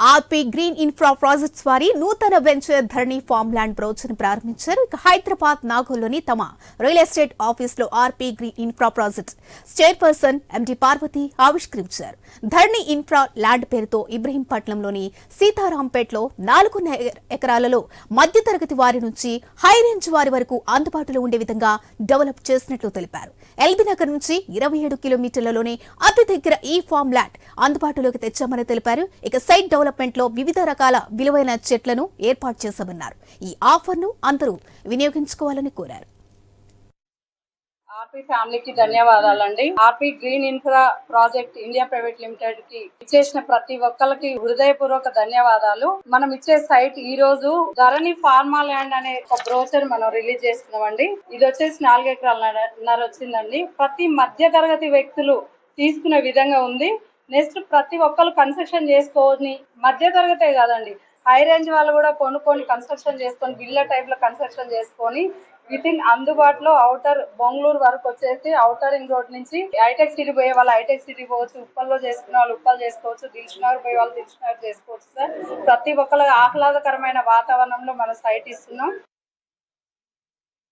RP green infra projects వారి నూతన venture Dharani farm land brochure ప్రారంభించారు. ఇక హైదరాబాద్ నాగోల్లోని తమ రియల్ ఎస్టేట్ ఆఫీస్లో RP green infra project chairperson MD Parvathi ఆవిష్కరించారు. ధరణి ఇన్ఫ్రా ల్యాండ్ పేరుతో ఇబ్రహీంపట్నంలోని సీతారాంపేటలో నాలుగు ఎకరాలలో మధ్యతరగతి వారి నుంచి హై రేంజ్ వారి వరకు అందుబాటులో ఉండే విధంగా డెవలప్ చేసినట్లు తెలిపారు. ఎల్బీ నగర్ నుంచి ఇరవై ఏడు కిలోమీటర్లలోనే అతి దగ్గర ఈ ఫామ్ ల్యాండ్ అందుబాటులోకి తెచ్చామని తెలిపారు. ఇక సైట్ లో వివిధ రకాల విలువైన చెట్లను ఏర్పాటు చేశామన్నారు. ఈ ఆఫర్ను అందరూ వినియోగించుకోవాలని కోరారు. ఆర్పీ ఫ్యామిలీకి ధన్యవాదాలండి. RP green infra project India private లిమిటెడ్కి ఇచ్చేసిన ప్రతి ఒక్కరికి హృదయపూర్వక ధన్యవాదాలు. మనం ఇచ్చే సైట్ ఈ రోజు ధరణి ఫార్మా ల్యాండ్ అనే ఒక బ్రోచర్ మనం రిలీజ్ చేస్తున్నామండి. ఇది వచ్చేసి నాలుగు ఎకరాలన్నర వచ్చిందండి. ప్రతి మధ్య తరగతి వ్యక్తులు తీసుకునే విధంగా ఉంది. నెక్స్ట్ ప్రతి ఒక్కరు కన్స్ట్రక్షన్ చేసుకొని మధ్య తరగతే కాదండి. హై రేంజ్ వాళ్ళు కూడా కొనుక్కొని కన్స్ట్రక్షన్ చేసుకొని బిల్ల టైప్లో కన్స్ట్రక్షన్ చేసుకొని విత్ ఇన్ అందుబాటులో అవుటర్ బొంగళూరు వరకు వచ్చేసి అవుటర్ రింగ్ రోడ్ నుంచి హైటెక్ సిటీ పోయే వాళ్ళు హైటెక్ సిటీ పోవచ్చు ఉప్పల్లో చేసుకునే వాళ్ళు ఉప్పల్ చేసుకోవచ్చు దిల్సునగర్ పోయే వాళ్ళు దిల్సునగర్ చేసుకోవచ్చు సార్. ప్రతి ఒక్కరు ఆహ్లాదకరమైన వాతావరణంలో మన సైట్ ఇస్తున్నాం.